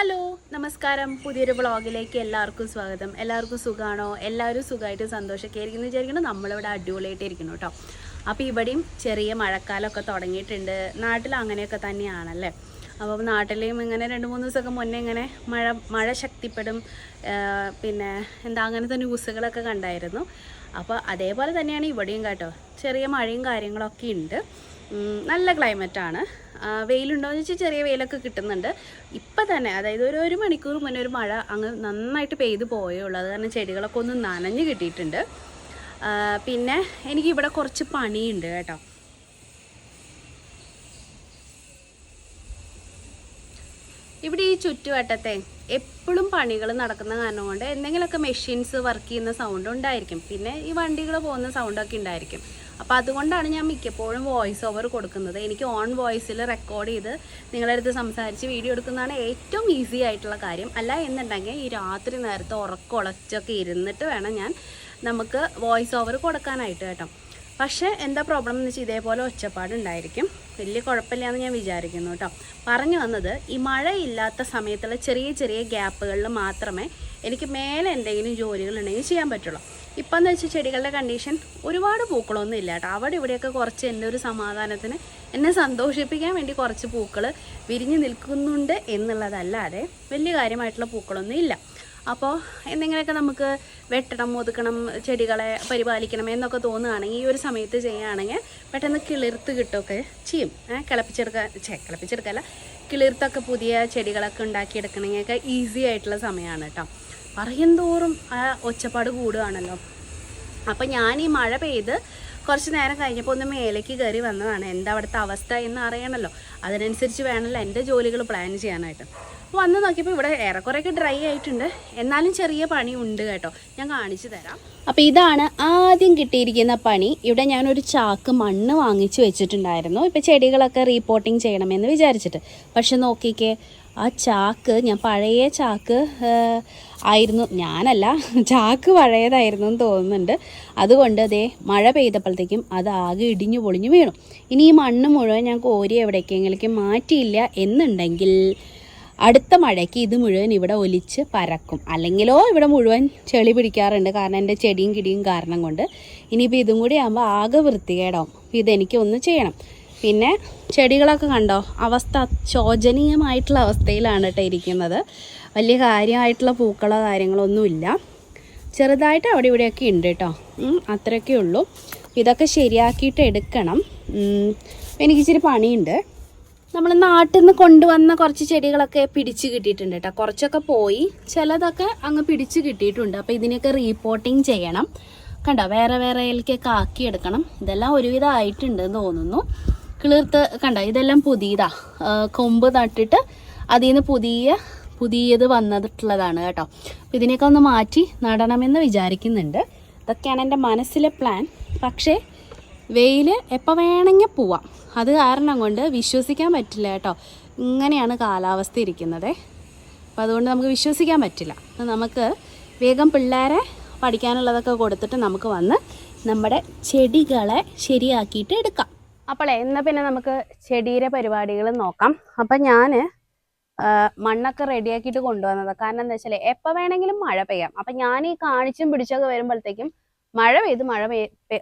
Hello നമസ്കാരം. പുതിയൊരു വ്ളോഗിലേക്ക് എല്ലാവർക്കും സ്വാഗതം. എല്ലാവർക്കും സുഖമാണോ എല്ലാവരും സുഖമായിട്ട് സന്തോഷമൊക്കെ ആയിരിക്കുന്നു വിചാരിക്കണം നമ്മളിവിടെ അടിപൊളിയായിട്ട് ഇരിക്കുന്നു കേട്ടോ. അപ്പോൾ ഇവിടെയും ചെറിയ മഴക്കാലമൊക്കെ തുടങ്ങിയിട്ടുണ്ട്. നാട്ടിൽ അങ്ങനെയൊക്കെ തന്നെയാണല്ലേ? അപ്പം നാട്ടിലെയും ഇങ്ങനെ രണ്ട് മൂന്ന് ദിവസമൊക്കെ മുന്നേ ഇങ്ങനെ മഴ മഴ ശക്തിപ്പെടും. പിന്നെ എന്താ അങ്ങനത്തെ ന്യൂസുകളൊക്കെ കണ്ടായിരുന്നു. അപ്പോൾ അതേപോലെ തന്നെയാണ് ഇവിടെയും കേട്ടോ. ചെറിയ മഴയും കാര്യങ്ങളൊക്കെ ഉണ്ട്. നല്ല ക്ലൈമറ്റാണ് വെയിലുണ്ടോ എന്ന് വെച്ചാൽ ചെറിയ വെയിലൊക്കെ കിട്ടുന്നുണ്ട്. ഇപ്പം തന്നെ അതായത് ഒരു ഒരു മണിക്കൂർ മുന്നേ ഒരു മഴ അങ്ങ് നന്നായിട്ട് പെയ്ത് പോയേ ഉള്ളൂ അത് കാരണം ചെടികളൊക്കെ ഒന്ന് നനഞ്ഞ് കിട്ടിയിട്ടുണ്ട്. പിന്നെ എനിക്ക് ഇവിടെ കുറച്ച് പണിയുണ്ട് കേട്ടോ. ഇവിടെ ഈ ചുറ്റുവട്ടത്തെ എപ്പോഴും പണികൾ നടക്കുന്ന കാരണം കൊണ്ട് എന്തെങ്കിലുമൊക്കെ മെഷീൻസ് വർക്ക് ചെയ്യുന്ന സൗണ്ട് ഉണ്ടായിരിക്കും. പിന്നെ ഈ വണ്ടികൾ പോകുന്ന സൗണ്ടൊക്കെ ഉണ്ടായിരിക്കും. അപ്പോൾ അതുകൊണ്ടാണ് ഞാൻ മിക്കപ്പോഴും വോയിസ് ഓവർ കൊടുക്കുന്നത്. എനിക്ക് ഓൺ വോയിസിൽ റെക്കോർഡ് ചെയ്ത് നിങ്ങളുടെ അടുത്ത് സംസാരിച്ച് വീഡിയോ എടുക്കുന്നതാണ് ഏറ്റവും ഈസി ആയിട്ടുള്ള കാര്യം. അല്ല എന്നുണ്ടെങ്കിൽ ഈ രാത്രി നേരത്തെ ഉറക്കൊളച്ചൊക്കെ ഇരുന്നിട്ട് വേണം ഞാൻ നമുക്ക് വോയിസ് ഓവർ കൊടുക്കാനായിട്ട് കേട്ടോ. പക്ഷേ എന്താ പ്രോബ്ലം എന്ന് വെച്ചാൽ ഇതേപോലെ ഒച്ചപ്പാടുണ്ടായിരിക്കും വലിയ കുഴപ്പമില്ലാന്ന് ഞാൻ വിചാരിക്കുന്നു കേട്ടോ. പറഞ്ഞു വന്നത് ഈ മഴയില്ലാത്ത സമയത്തുള്ള ചെറിയ ചെറിയ ഗ്യാപ്പുകളിൽ മാത്രമേ എനിക്ക് മേലെ എന്തെങ്കിലും ജോലികൾ ഉണ്ടെങ്കിൽ ചെയ്യാൻ പറ്റുള്ളൂ. ഇപ്പം എന്ന് വെച്ചാൽ ചെടികളുടെ കണ്ടീഷൻ ഒരുപാട് പൂക്കളൊന്നും ഇല്ല കേട്ടോ. അവിടെ ഇവിടെയൊക്കെ കുറച്ച് എന്റെ ഒരു സമാധാനത്തിന് എന്നെ സന്തോഷിപ്പിക്കാൻ വേണ്ടി കുറച്ച് പൂക്കൾ വിരിഞ്ഞു നിൽക്കുന്നുണ്ട് എന്നുള്ളതല്ലാതെ വലിയ കാര്യമായിട്ടുള്ള പൂക്കളൊന്നും ഇല്ല. അപ്പോൾ എന്തെങ്കിലുമൊക്കെ നമുക്ക് വെട്ടണം ഒതുക്കണം ചെടികളെ പരിപാലിക്കണം എന്നൊക്കെ തോന്നുകയാണെങ്കിൽ ഈ ഒരു സമയത്ത് ചെയ്യുകയാണെങ്കിൽ പെട്ടെന്ന് കിളിർത്ത് കിട്ടുമൊക്കെ ചെയ്യും. കിളപ്പിച്ചെടുക്കാൻ ചേ കിളപ്പിച്ചെടുക്കല്ല. കിളിർത്തൊക്കെ പുതിയ ചെടികളൊക്കെ ഉണ്ടാക്കിയെടുക്കണമെങ്കിലൊക്കെ ഈസി ആയിട്ടുള്ള സമയമാണ് കേട്ടോ. പറയും തോറും ആ ഒച്ചപ്പാട് കൂടുകയാണല്ലോ. അപ്പം ഞാൻ ഈ മഴ പെയ്ത് കുറച്ച് നേരം കഴിഞ്ഞപ്പോൾ ഒന്ന് മേലേക്ക് കയറി വന്നതാണ്. എന്താ അവിടുത്തെ അവസ്ഥ എന്ന് അറിയണമല്ലോ. അതിനനുസരിച്ച് വേണമല്ലോ എന്റെ ജോലികൾ പ്ലാൻ ചെയ്യാനായിട്ട്. വന്ന് നോക്കിയപ്പോൾ ഇവിടെ ഏറെക്കുറെയൊക്കെ ഡ്രൈ ആയിട്ടുണ്ട്. എന്നാലും ചെറിയ പണി ഉണ്ട് കേട്ടോ. ഞാൻ കാണിച്ചു തരാം. അപ്പോൾ ഇതാണ് ആദ്യം കിട്ടിയിരിക്കുന്ന പണി. ഇവിടെ ഞാനൊരു ചാക്ക് മണ്ണ് വാങ്ങിച്ചു വെച്ചിട്ടുണ്ടായിരുന്നു. ഇപ്പോൾ ചെടികളൊക്കെ റീപോർട്ടിങ് ചെയ്യണമെന്ന് വിചാരിച്ചിട്ട്. പക്ഷെ നോക്കിക്കേ ആ ചാക്ക് ഞാൻ പഴയ ചാക്ക് ആയിരുന്നു. ഞാനല്ല ചാക്ക് പഴയതായിരുന്നു എന്ന് തോന്നുന്നുണ്ട്. അതുകൊണ്ട് അതേ മഴ പെയ്തപ്പോഴത്തേക്കും അത് ആകെ ഇടിഞ്ഞു പൊളിഞ്ഞു വീണു. ഇനി ഈ മണ്ണ് മുഴുവൻ ഞാൻ കോരി എവിടേക്കെങ്കിലേക്ക് മാറ്റിയില്ല എന്നുണ്ടെങ്കിൽ അടുത്ത മഴയ്ക്ക് ഇത് മുഴുവൻ ഇവിടെ ഒലിച്ച് പരക്കും. അല്ലെങ്കിലോ ഇവിടെ മുഴുവൻ ചെളി പിടിക്കാറുണ്ട്. കാരണം എന്റെ ചെടിയും കിടിയും കാരണം കൊണ്ട്. ഇനിയിപ്പോൾ ഇതും കൂടി ആകുമ്പോൾ ആകെ വൃത്തികേടാവും. അപ്പോൾ ഇതെനിക്ക് ഒന്ന് ചെയ്യണം. പിന്നെ ചെടികളൊക്കെ കണ്ടോ? അവസ്ഥ ശോചനീയമായിട്ടുള്ള അവസ്ഥയിലാണ് കേട്ടോ ഇരിക്കുന്നത്. വലിയ കാര്യമായിട്ടുള്ള പൂക്കളോ കാര്യങ്ങളോ ഒന്നുമില്ല ചെറുതായിട്ട് അവിടെ ഇവിടെയൊക്കെ ഉണ്ട് കേട്ടോ അത്രയൊക്കെ ഉള്ളൂ. ഇതൊക്കെ ശരിയാക്കിയിട്ട് എടുക്കണം. എനിക്കിച്ചിരി പണിയുണ്ട്. നമ്മൾ നാട്ടിൽ നിന്ന് കൊണ്ടുവന്ന കുറച്ച് ചെടികളൊക്കെ പിടിച്ച് കിട്ടിയിട്ടുണ്ട് കേട്ടോ കുറച്ചൊക്കെ പോയി. ചിലതൊക്കെ അങ്ങ് പിടിച്ച് കിട്ടിയിട്ടുണ്ട്. അപ്പോൾ ഇതിനെയൊക്കെ റീപോർട്ടിങ് ചെയ്യണം. കണ്ടോ? വേറെ വേറെയിലേക്കൊക്കെ ആക്കി എടുക്കണം. ഇതെല്ലാം ഒരുവിധം ആയിട്ടുണ്ട് എന്ന് തോന്നുന്നു. കിളിർത്ത് കണ്ടോ? ഇതെല്ലാം പുതിയതാ. കൊമ്പ് നട്ടിട്ട് അതിൽ നിന്ന് പുതിയ പുതിയത് വന്നിട്ടുള്ളതാണ് കേട്ടോ. അപ്പോൾ ഇതിനെയൊക്കെ ഒന്ന് മാറ്റി നടണമെന്ന് വിചാരിക്കുന്നുണ്ട്. ഇതൊക്കെയാണ് എന്റെ മനസ്സിലെ പ്ലാൻ പക്ഷേ വെയിൽ എപ്പോൾ വേണമെങ്കിൽ പോവാം. അത് കാരണം കൊണ്ട് വിശ്വസിക്കാൻ പറ്റില്ല കേട്ടോ. ഇങ്ങനെയാണ് കാലാവസ്ഥ ഇരിക്കുന്നത്. അപ്പോൾ അതുകൊണ്ട് നമുക്ക് വിശ്വസിക്കാൻ പറ്റില്ല. അപ്പോൾ നമുക്ക് വേഗം പിള്ളേരെ പഠിക്കാനുള്ളതൊക്കെ കൊടുത്തിട്ട് നമുക്ക് വന്ന് നമ്മുടെ ചെടികളെ ശരിയാക്കിയിട്ട് എടുക്കാം. അപ്പോളേ എന്നാൽ പിന്നെ നമുക്ക് ചെടിയുടെ പരിപാടികൾ നോക്കാം. അപ്പം ഞാൻ മണ്ണൊക്കെ റെഡിയാക്കിയിട്ട് കൊണ്ടുവന്നത്. കാരണം എന്താ വെച്ചാൽ എപ്പോൾ വേണമെങ്കിലും മഴ പെയ്യാം. അപ്പം ഞാൻ ഈ കാണിച്ചും പിടിച്ചൊക്കെ വരുമ്പോഴത്തേക്കും മഴ പെയ്ത് മഴ പെയ്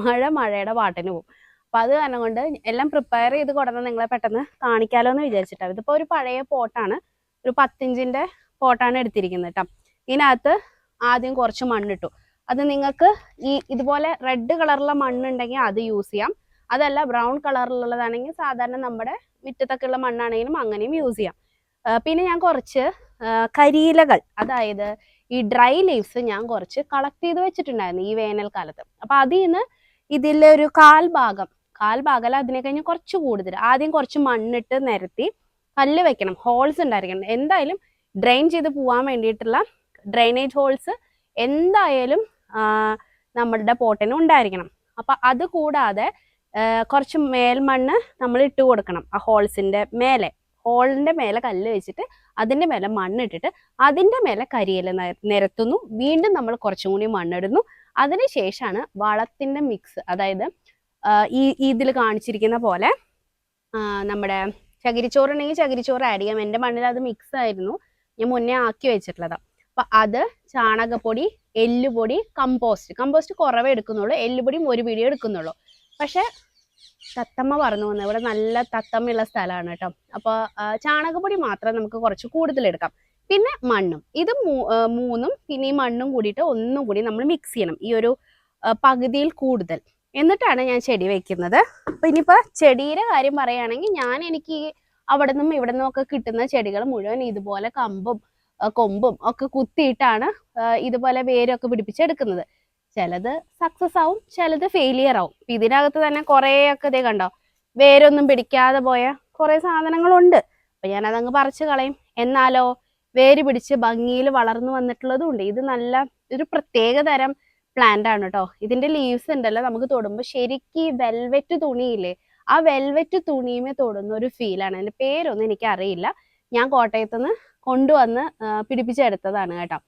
മഴ മഴയുടെ പാട്ടിന് പോകും അപ്പൊ അത് കാരണം കൊണ്ട് എല്ലാം പ്രിപ്പയർ ചെയ്ത് കൊടുന്ന് നിങ്ങളെ പെട്ടെന്ന് കാണിക്കാലോ എന്ന് വിചാരിച്ചിട്ടാണ് ഇതിപ്പോ ഒരു പഴയ പോട്ടാണ്. ഒരു പത്തിഞ്ചിന്റെ പോട്ടാണ് എടുത്തിരിക്കുന്നത് കേട്ടോ ഇതിനകത്ത് ആദ്യം കുറച്ച് മണ്ണിട്ടു. അത് നിങ്ങൾക്ക് ഈ ഇതുപോലെ റെഡ് കളറുള്ള മണ്ണുണ്ടെങ്കിൽ അത് യൂസ് ചെയ്യാം. അതല്ല ബ്രൗൺ കളറിലുള്ളതാണെങ്കിൽ സാധാരണ നമ്മുടെ മുറ്റത്തൊക്കെ ഉള്ള മണ്ണാണെങ്കിലും അങ്ങനെയും യൂസ് ചെയ്യാം. പിന്നെ ഞാൻ കുറച്ച് കരിയിലകൾ. അതായത് ഈ ഡ്രൈ ലീവ്സ് ഞാൻ കുറച്ച് കളക്ട് ചെയ്ത് വെച്ചിട്ടുണ്ടായിരുന്നു ഈ വേനൽക്കാലത്ത്. അപ്പൊ അതിൽ നിന്ന് ഇതിലെ ഒരു കാൽ ഭാഗം കാൽ അതിനെ കഴിഞ്ഞ് കുറച്ച് കൂടുതൽ. ആദ്യം കുറച്ച് മണ്ണിട്ട് നിരത്തി കല്ല് വെക്കണം. ഹോൾസ് ഉണ്ടായിരിക്കണം. എന്തായാലും ഡ്രെയിൻ ചെയ്ത് പോവാൻ വേണ്ടിയിട്ടുള്ള ഡ്രെയിനേജ് ഹോൾസ് എന്തായാലും നമ്മളുടെ പോട്ടിന് ഉണ്ടായിരിക്കണം. അപ്പൊ അത് കൂടാതെ കുറച്ച് മേൽമണ്ണ് നമ്മൾ ഇട്ട് കൊടുക്കണം ആ ഹോൾസിന്റെ മേലെ. ഹോളിന്റെ മേലെ കല്ല് വെച്ചിട്ട് അതിന്റെ മേലെ മണ്ണിട്ടിട്ട് അതിന്റെ മേലെ കരിയില നിരത്തുന്നു. വീണ്ടും നമ്മൾ കുറച്ചും കൂടി മണ്ണിടുന്നു. അതിനുശേഷമാണ് വളത്തിന്റെ മിക്സ് അതായത് ഈ ഇതിൽ കാണിച്ചിരിക്കുന്ന പോലെ നമ്മുടെ ചകിരിച്ചോറുണ്ടെങ്കിൽ ചകിരിച്ചോറ് ആഡ് ചെയ്യാം. എന്റെ മണ്ണിൽ അത് മിക്സ് ആയിരുന്നു. ഞാൻ മുന്നേ ആക്കി വെച്ചിട്ടുള്ളതാണ് അപ്പൊ അത് ചാണകപ്പൊടി എല്ലുപൊടി കമ്പോസ്റ്റ് കമ്പോസ്റ്റ് കുറവേ എടുക്കുന്നുള്ളൂ. എല്ലുപൊടിയും ഒരു പിടി എടുക്കുന്നുള്ളൂ. പക്ഷെ തത്തമ്മ പറഞ്ഞു വന്നത്. ഇവിടെ നല്ല തത്തമ്മയുള്ള സ്ഥലമാണ് കേട്ടോ. അപ്പോൾ ചാണകപ്പൊടി മാത്രം നമുക്ക് കുറച്ച് കൂടുതൽ എടുക്കാം. പിന്നെ മണ്ണും. ഇത് മൂന്നും പിന്നെ ഈ മണ്ണും കൂടിയിട്ട് ഒന്നും കൂടി നമ്മൾ മിക്സ് ചെയ്യണം. ഈ ഒരു പകുതിയിൽ കൂടുതൽ. എന്നിട്ടാണ് ഞാൻ ചെടി വെക്കുന്നത്. അപ്പൊ ഇനിയിപ്പോൾ ചെടിയുടെ കാര്യം പറയുകയാണെങ്കിൽ ഞാൻ എനിക്ക് അവിടെ നിന്നും ഇവിടെ നിന്നും ഒക്കെ കിട്ടുന്ന ചെടികൾ മുഴുവൻ ഇതുപോലെ കമ്പും കൊമ്പും ഒക്കെ കുത്തിയിട്ടാണ് ഇതുപോലെ വേരൊക്കെ പിടിപ്പിച്ചെടുക്കുന്നത്. ചിലത് സക്സസ് ആവും ചിലത് ഫെയിലിയർ ആവും. ഇതിനകത്ത് തന്നെ കുറേ ഒക്കെ ഇതേ കണ്ടോ? വേരൊന്നും പിടിക്കാതെ പോയ കുറെ സാധനങ്ങളുണ്ട്. അപ്പൊ ഞാൻ അതങ്ങ് പറിച്ചു കളയും. എന്നാലോ വേര് പിടിച്ച് ഭംഗിയിൽ വളർന്നു വന്നിട്ടുള്ളതും ഉണ്ട് ഇത് നല്ല ഒരു പ്രത്യേക തരം പ്ലാന്റ് ആണ് കേട്ടോ ഇതിന്റെ ലീവ്സ് ഉണ്ടല്ലോ നമുക്ക് തൊടുമ്പോൾ ശരിക്കും വെൽവെറ്റ് തുണിയില്ലേ ആ വെൽവെറ്റ് തുണിയുമേ തൊടുന്ന ഒരു ഫീലാണ് അതിന്റെ പേരൊന്നും എനിക്ക് അറിയില്ല ഞാൻ കോട്ടയത്ത് നിന്ന് കൊണ്ടുവന്ന് പിടിപ്പിച്ചെടുത്തതാണ് കേട്ടോ.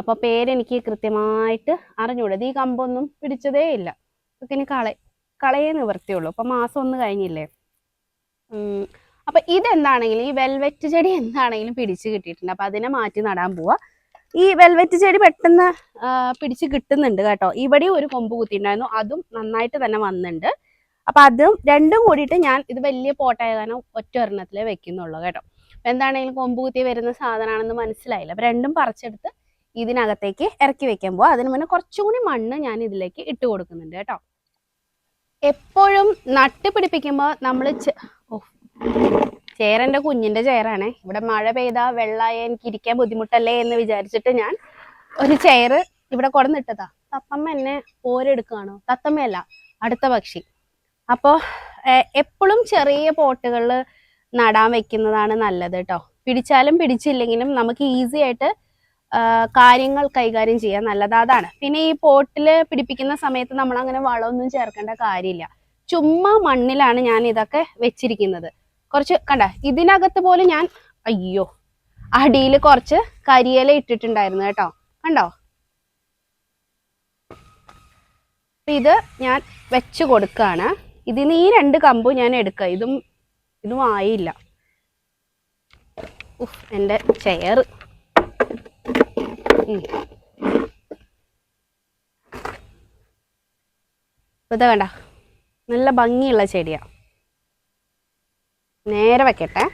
അപ്പൊ പേരെനിക്ക് കൃത്യമായിട്ട് അറിഞ്ഞൂടാ. ഈ കമ്പൊന്നും പിടിച്ചതേ ഇല്ല. ഇതൊക്കെ ഇനി കള കളയേ നിവർത്തിയുള്ളൂ അപ്പൊ മാസം ഒന്ന് കഴിഞ്ഞില്ലേ? അപ്പൊ ഇതെന്താണെങ്കിലും ഈ വെൽവെറ്റ് ചെടി എന്താണെങ്കിലും പിടിച്ച് കിട്ടിയിട്ടുണ്ട്. അപ്പൊ അതിനെ മാറ്റി നടാൻ പോവാ. ഈ വെൽവെറ്റ് ചെടി പെട്ടെന്ന് പിടിച്ചു കിട്ടുന്നുണ്ട് കേട്ടോ. ഇവിടെ ഒരു കൊമ്പ് കുത്തിയിട്ടുണ്ടായിരുന്നു. അതും നന്നായിട്ട് തന്നെ വന്നിട്ടുണ്ട് അപ്പൊ അതും രണ്ടും കൂടിയിട്ട് ഞാൻ ഇത് വലിയ പോട്ടായ കാരണം ഒറ്റ ഒരെണ്ണത്തിലേ വെക്കുന്നുള്ളൂ കേട്ടോ. എന്താണെങ്കിലും കൊമ്പ് കുത്തി വരുന്ന സാധനമാണെന്ന് മനസ്സിലായില്ല. അപ്പൊ രണ്ടും പറിച്ചെടുത്ത് ഇതിനകത്തേക്ക് ഇറക്കി വെക്കാൻ പോവാ അതിന് മുന്നേ കുറച്ചും കൂടി മണ്ണ് ഞാൻ ഇതിലേക്ക് ഇട്ട് കൊടുക്കുന്നുണ്ട് കേട്ടോ. എപ്പോഴും നട്ട് നമ്മൾ ഓ ചേരന്റെ കുഞ്ഞിന്റെ ചെയറാണേ ഇവിടെ മഴ പെയ്താ വെള്ളമായ എനിക്ക് ഇരിക്കാൻ ബുദ്ധിമുട്ടല്ലേ എന്ന് വിചാരിച്ചിട്ട് ഞാൻ ഒരു ചെയർ ഇവിടെ കൊടന്നിട്ടതാ. തത്തമ്മ എന്നെ പോരെടുക്കുകയാണോ തത്തമ്മയല്ല അടുത്ത പക്ഷി. അപ്പോൾ എപ്പോഴും ചെറിയ പോട്ടുകളിൽ നടാൻ വെക്കുന്നതാണ് നല്ലത് കേട്ടോ. പിടിച്ചാലും പിടിച്ചില്ലെങ്കിലും നമുക്ക് ഈസി ആയിട്ട് കാര്യങ്ങൾ കൈകാര്യം ചെയ്യാൻ നല്ലത് അതാണ്. പിന്നെ ഈ പോട്ടിൽ പിടിപ്പിക്കുന്ന സമയത്ത് നമ്മൾ അങ്ങനെ വളമൊന്നും ചേർക്കേണ്ട കാര്യമില്ല. ചുമ്മാ മണ്ണിലാണ് ഞാൻ ഇതൊക്കെ വെച്ചിരിക്കുന്നത്. കുറച്ച് കണ്ട ഇതിനകത്ത് പോലും ഞാൻ അയ്യോ അടിയിൽ കുറച്ച് കരിയില ഇട്ടിട്ടുണ്ടായിരുന്നു കേട്ടോ. കണ്ടോ? ഇത് ഞാൻ വെച്ച് കൊടുക്കാണ്. ഇതിന് ഈ രണ്ട് കമ്പും ഞാൻ എടുക്കുക ഇതും ഇതും ആയില്ല. ഉഫ് എന്റെ ചെയർ ഇത് കണ്ട. നല്ല ഭംഗിയുള്ള ചെടിയാ. നേരെ വെക്കട്ടെ.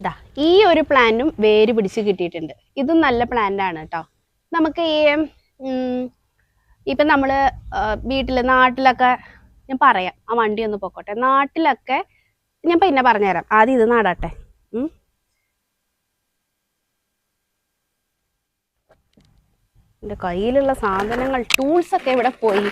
ഇതാ ഈ ഒരു പ്ലാന്റും വേര് പിടിച്ച് കിട്ടിയിട്ടുണ്ട്. ഇതും നല്ല പ്ലാന്റാണ് കേട്ടോ നമുക്ക് ഈ ഇപ്പം നമ്മൾ വീട്ടിൽ നാട്ടിലൊക്കെ ഞാൻ പറയാം ആ വണ്ടി ഒന്ന് പൊക്കോട്ടെ. നാട്ടിലൊക്കെ ഞാൻ പിന്നെ പറഞ്ഞുതരാം. ആദ്യം ഇത് നാടാട്ടെ. എന്റെ കയ്യിലുള്ള സാധനങ്ങൾ ടൂൾസ് ഒക്കെ ഇവിടെ പോയി?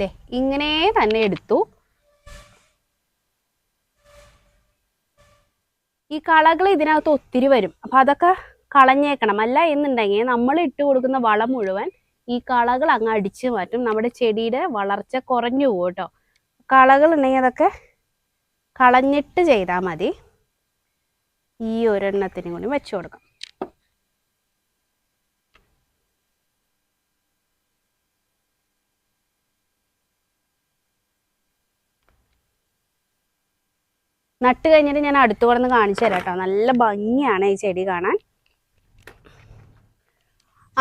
ദേ ഇങ്ങനെ തന്നെ എടുത്തു. ഈ കളകൾ ഇതിനകത്ത് ഒത്തിരി വരും. അപ്പൊ അതൊക്കെ കളഞ്ഞേക്കണം. അല്ല എന്നുണ്ടെങ്കിൽ നമ്മൾ ഇട്ട് കൊടുക്കുന്ന വളം മുഴുവൻ ഈ കളകൾ അങ്ങ് അടിച്ചു മാറ്റും. നമ്മുടെ ചെടിയുടെ വളർച്ച കുറഞ്ഞു പോകും കേട്ടോ. കളകൾ ഉണ്ടെങ്കിൽ അതൊക്കെ കളഞ്ഞിട്ട് ചെയ്താൽ മതി. ഈ ഒരെണ്ണത്തിനും കൂടി വെച്ചു കൊടുക്കാം. നട്ട് കഴിഞ്ഞിട്ട് ഞാൻ അടുത്ത് ഒന്ന് കാണിച്ചു തരാം കേട്ടോ. നല്ല ഭംഗിയാണ് ഈ ചെടി കാണാൻ.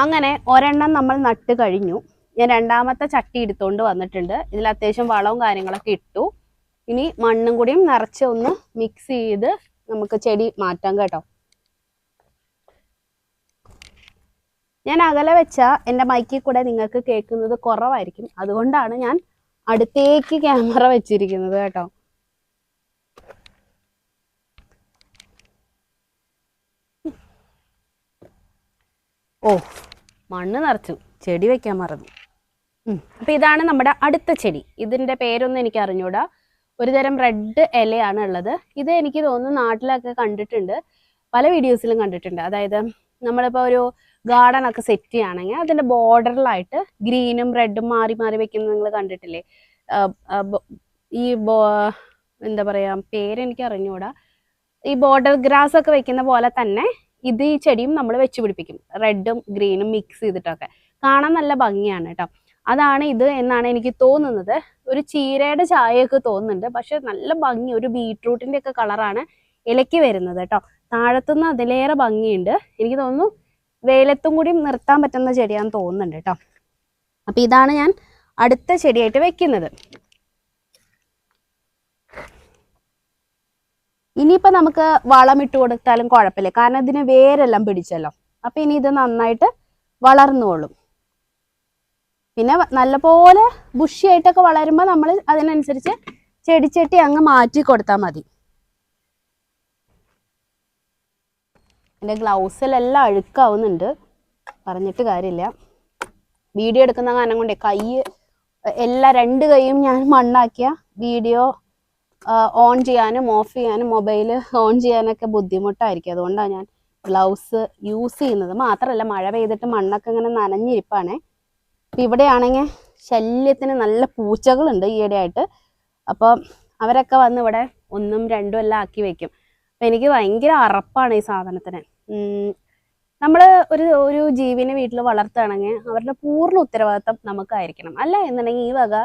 അങ്ങനെ ഒരെണ്ണം നമ്മൾ നട്ട് കഴിഞ്ഞു. ഞാൻ രണ്ടാമത്തെ ചട്ടി എടുത്തുകൊണ്ട് വന്നിട്ടുണ്ട്. ഇതിൽ അത്യാവശ്യം വളവും കാര്യങ്ങളൊക്കെ ഇട്ടു. ഇനി മണ്ണും കൂടിയും നിറച്ച് ഒന്ന് മിക്സ് ചെയ്ത് നമുക്ക് ചെടി മാറ്റാം കേട്ടോ. ഞാൻ അകലെ വെച്ച എന്റെ മൈക്കിൽ കൂടെ നിങ്ങൾക്ക് കേൾക്കുന്നത് കുറവായിരിക്കും. അതുകൊണ്ടാണ് ഞാൻ അടുത്തേക്ക് ക്യാമറ വെച്ചിരിക്കുന്നത് കേട്ടോ. ഓ മണ്ണ് നിറച്ചു ചെടി വെക്കാൻ മറന്നു. അപ്പം ഇതാണ് നമ്മുടെ അടുത്ത ചെടി. ഇതിന്റെ പേരൊന്നും എനിക്ക് അറിഞ്ഞൂടാ. ഒരു തരം റെഡ് ഇലയാണ് ഉള്ളത്. ഇത് എനിക്ക് തോന്നുന്നു നാട്ടിലൊക്കെ കണ്ടിട്ടുണ്ട്. പല വീഡിയോസിലും കണ്ടിട്ടുണ്ട്. അതായത് നമ്മളിപ്പോൾ ഒരു ഗാർഡൻ ഒക്കെ സെറ്റ് ചെയ്യുകയാണെങ്കിൽ അതിന്റെ ബോർഡറിലായിട്ട് ഗ്രീനും റെഡും മാറി മാറി വെക്കുന്നത് നിങ്ങൾ കണ്ടിട്ടില്ലേ? ഈ ബോ എന്താ പറയാ പേരെനിക്ക് അറിഞ്ഞൂടാ. ഈ ബോർഡർ ഗ്രാസ് ഒക്കെ വെക്കുന്ന പോലെ തന്നെ ഇത് ഈ ചെടിയും നമ്മൾ വെച്ച് പിടിപ്പിക്കും. റെഡും ഗ്രീനും മിക്സ് ചെയ്തിട്ടൊക്കെ. കാണാൻ നല്ല ഭംഗിയാണ് കേട്ടോ അതാണ് ഇത് എന്നാണ് എനിക്ക് തോന്നുന്നത്. ഒരു ചീരയുടെ ചായയൊക്കെ തോന്നുന്നുണ്ട്. പക്ഷെ നല്ല ഭംഗി ഒരു ബീട്രൂട്ടിന്റെ ഒക്കെ കളറാണ് ഇലയ്ക്ക് വരുന്നത് കേട്ടോ താഴത്തുനിന്ന് അതിലേറെ ഭംഗിയുണ്ട്. എനിക്ക് തോന്നുന്നു വെയിലത്തും കൂടി നിർത്താൻ പറ്റുന്ന ചെടിയാന്ന് തോന്നുന്നുണ്ട് കേട്ടോ അപ്പൊ ഇതാണ് ഞാൻ അടുത്ത ചെടിയായിട്ട് വെക്കുന്നത്. ഇനിയിപ്പോ നമുക്ക് വളം ഇട്ട് കൊടുത്താലും കുഴപ്പമില്ല. കാരണം ഇതിന് വേരെല്ലാം പിടിച്ചല്ലോ. അപ്പൊ ഇനി ഇത് നന്നായിട്ട് വളർന്നോളും. പിന്നെ നല്ലപോലെ ബുഷിയായിട്ടൊക്കെ വളരുമ്പോൾ നമ്മൾ അതിനനുസരിച്ച് ചെടിച്ചട്ടി അങ്ങ് മാറ്റി കൊടുത്താൽ മതി. എന്റെ ഗ്ലൗസിലെല്ലാം അഴുക്കാവുന്നുണ്ട്. പറഞ്ഞിട്ട് കാര്യമില്ല. വീഡിയോ എടുക്കുന്ന കാരണം കൊണ്ടേ കൈ എല്ലാ രണ്ട് കൈയും ഞാൻ മണ്ണാക്കിയ വീഡിയോ ഓൺ ചെയ്യാനും ഓഫ് ചെയ്യാനും മൊബൈൽ ഓൺ ചെയ്യാനൊക്കെ ബുദ്ധിമുട്ടായിരിക്കും. അതുകൊണ്ടാണ് ഞാൻ ഗ്ലൗസ് യൂസ് ചെയ്യുന്നത്. മാത്രമല്ല മഴ പെയ്തിട്ട് മണ്ണൊക്കെ ഇങ്ങനെ നനഞ്ഞിരിപ്പാണേ. അപ്പം ഇവിടെയാണെങ്കിൽ ശല്യത്തിന് നല്ല പൂച്ചകളുണ്ട് ഈയിടെയായിട്ട്. അപ്പോൾ അവരൊക്കെ വന്ന് ഇവിടെ ഒന്നും രണ്ടും എല്ലാം ആക്കി വെക്കും. അപ്പം എനിക്ക് ഭയങ്കര അറപ്പാണ് ഈ സാധനത്തിന്. നമ്മൾ ഒരു ഒരു ജീവിനെ വീട്ടിൽ വളർത്തുകയാണെങ്കിൽ അവരുടെ പൂർണ ഉത്തരവാദിത്തം നമുക്കായിരിക്കണം. അല്ല എന്നുണ്ടെങ്കിൽ ഈ വക